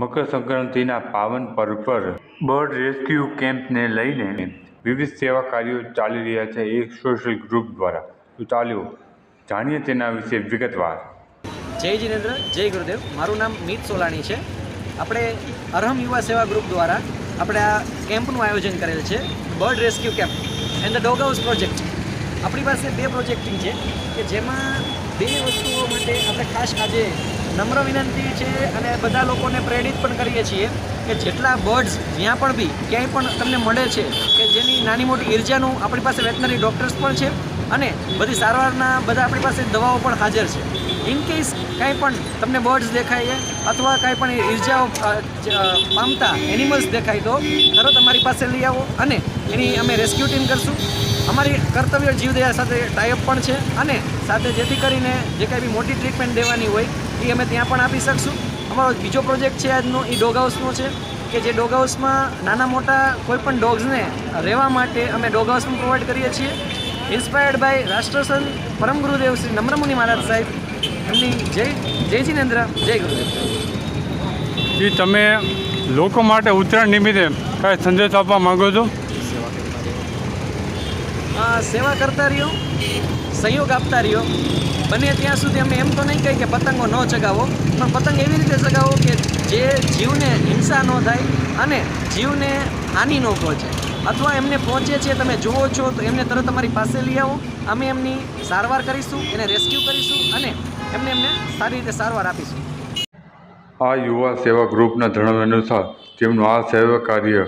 મકર સંક્રાંતિના પાવન પર્વ પર બર્ડ રેસ્ક્યુ કેમ્પને લઈને વિવિધ સેવા કાર્યો ચાલી રહ્યા છે એક સોશિયલ ગ્રુપ દ્વારા. તો ચાલ્યો જાણીએ તેના વિશે વિગતવાર. જય જીનેન્દ્ર, જય ગુરુદેવ. મારું નામ મીત સોલાણી છે. આપણે અરહમ યુવા સેવા ગ્રુપ દ્વારા આપણે આ કેમ્પનું આયોજન કરેલ છે, bird rescue camp and the dog house project. આપણી પાસે બે પ્રોજેક્ટિંગ છે કે જેમાં બે વસ્તુઓ માટે આપણે ખાસ આજે નમ્ર વિનંતી છે અને બધા લોકોને પ્રેરિત પણ કરીએ છીએ કે જેટલા બર્ડ્સ જ્યાં પણ બી ક્યાંય પણ તમને મળે છે કે જેની નાની મોટી ઈર્જાનું આપણી પાસે વેટનરી ડૉક્ટર્સ પણ છે અને બધી સારવારના બધા આપણી પાસે દવાઓ પણ હાજર છે. ઇન કેસ કાંઈ પણ તમને બર્ડ્સ દેખાય અથવા કાંઈ પણ ઈર્જાઓ પામતા એનિમલ્સ દેખાય તો તરત અમારી પાસે લઈ આવો અને એની અમે રેસ્ક્યુ ટીમ કરશું. અમારી કર્તવ્ય જીવદયા સાથે ટાઈઅપ પણ છે અને સાથે જેથી કરીને જે કાંઈ બી મોટી ટ્રીટમેન્ટ દેવાની હોય એ અમે ત્યાં પણ આપી શકશું. અમારો બીજો પ્રોજેક્ટ છે આજનો, એ ડોગ હાઉસનો છે કે જે ડોગ હાઉસમાં નાના મોટા કોઈપણ ડોગ્સને રહેવા માટે અમે ડોગ હાઉસમાં પ્રોવાઈડ કરીએ છીએ. ઇન્સ્પાયર્ડ બાય રાષ્ટ્રસંત પરમ ગુરુદેવ શ્રી નમ્રમુનિ મહારાજ સાહેબ એમની જય જય જીનેન્દ્ર જય ગુરુદેવ એ તમે લોકો માટે ઉત્તરાયણ નિમિત્તે કાંઈ સંદેશ આપવા માંગો છો? સેવા કરતા રહ્યો સહયોગ આપતા રહ્યો. બને ત્યાં સુધી અમે એમ તો નહીં કહીએ કે પતંગો ન ચગાવો પણ પતંગ એવી રીતે ચગાવો કે જે જીવને હિંસા ન થાય અને જીવને હાનિ ન પહોંચે. અથવા એમને પહોંચે છે, તમે જુઓ છો, તો એમને તરત તમારી પાસે લઈ આવો. અમે એમની સારવાર કરીશું, એને રેસ્ક્યુ કરીશું અને એમને એમને સારી રીતે સારવાર આપીશું. આ યુવા સેવા ગ્રુપના જણાવ્યા અનુસાર, તેમનું આ સેવા કાર્ય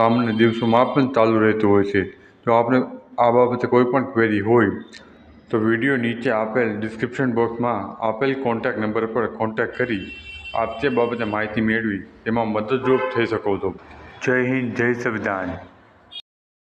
સામાન્ય દિવસોમાં પણ ચાલુ રહેતું હોય છે. જો આપણે આ બાબતે કોઈ પણ ક્વેરી હોય, તો વીડિયો નીચે આપેલ ડિસ્ક્રિપ્શન બોક્સમાં આપેલ કોન્ટેક્ટ નંબર પર કોન્ટેક્ટ કરી આપ તે બાબતે માહિતી મેળવી તેમાં મદદરૂપ થઈ શકો છો. જય હિન્દ, જય સંવિધાન.